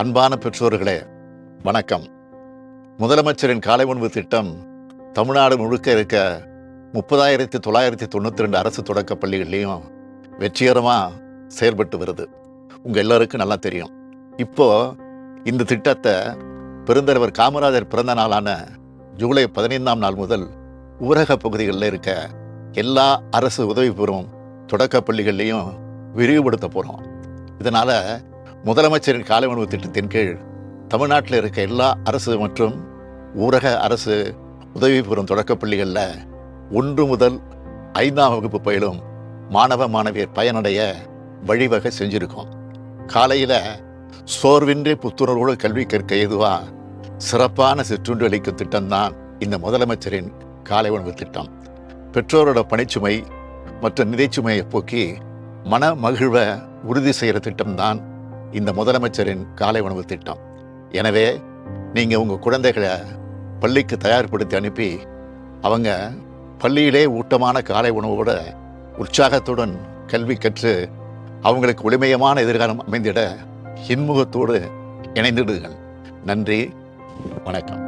அன்பான பெற்றோர்களே வணக்கம். முதலமைச்சரின் காலை உணவு திட்டம் தமிழ்நாடு முழுக்க இருக்க முப்பதாயிரத்தி தொள்ளாயிரத்தி தொண்ணூற்றி ரெண்டு அரசு தொடக்க பள்ளிகள்லேயும் வெற்றிகரமாக செயல்பட்டு வருது. உங்கள் எல்லாருக்கும் நல்லா தெரியும். இப்போ இந்த திட்டத்தை பெருந்தலைவர் காமராஜர் பிறந்த நாளான ஜூலை பதினைந்தாம் நாள் முதல் ஊரக பகுதிகளில் இருக்க எல்லா அரசு உதவி பெறும் தொடக்க பள்ளிகள்லேயும் விரிவுபடுத்த போகிறோம் இதனால் முதலமைச்சரின் காலை உணவு திட்டத்தின் கீழ் தமிழ்நாட்டில் இருக்க எல்லா அரசு மற்றும் ஊரக அரசு உதவி பெறும் தொடக்கப் பள்ளிகளில் ஒன்று முதல் ஐந்தாம் வகுப்பு பயிலும் மாணவ மாணவியர் பயனடைய வழிவகை செஞ்சுருக்கோம். காலையில் சோர்வின்றி புத்துணர்வோடு கல்வி கற்க ஏதுவாக சிறப்பான சிற்றுண்டு அளிக்கும் திட்டம்தான் இந்த முதலமைச்சரின் காலை உணவு திட்டம். பெற்றோரோட பணிச்சுமை மற்றும் நிதிச்சுமையை போக்கி மன மகிழ்வை உறுதி செய்கிற திட்டம்தான் இந்த முதலமைச்சரின் காலை உணவு திட்டம். எனவே நீங்கள் உங்கள் குழந்தைகளை பள்ளிக்கு தயார்படுத்தி அனுப்பி அவங்க பள்ளியிலே ஊட்டமான காலை உணவோட உற்சாகத்துடன் கல்வி கற்று அவங்களுக்கு ஒளிமயமான எதிர்காலம் அமைந்திட இன்முகத்தோடு இணைந்திடுங்கள். நன்றி வணக்கம்.